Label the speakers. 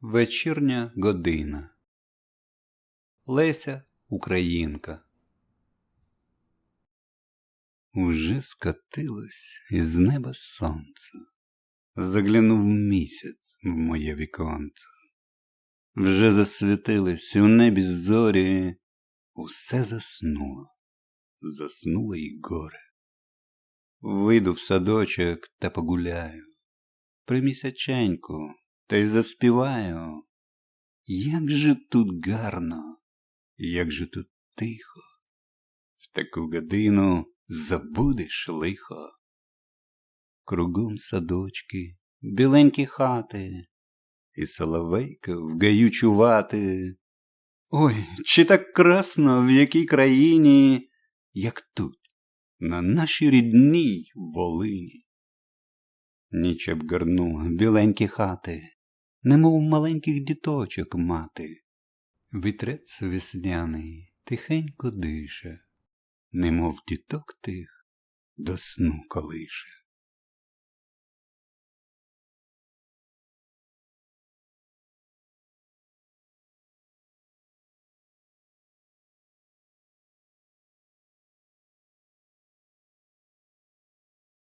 Speaker 1: Вечірня година. Леся Українка. Уже скотилось із неба сонце, заглянув місяць в моє віконце. Вже засвітились у небі зорі, усе заснуло, заснуло й горе. Вийду в садочок та погуляю, при місяченьку та й заспіваю. Як же тут гарно, як же тут тихо, в таку годину забудеш лихо. Кругом садочки, біленькі хати, і соловейка в чувати. Ой, чи так красно в якій країні, як тут, на нашій рідній Волині. Ніч обгорнула біленькі хати, немов маленьких діточок мати. Вітрець весняний тихенько дише, немов діток тих до сну колише.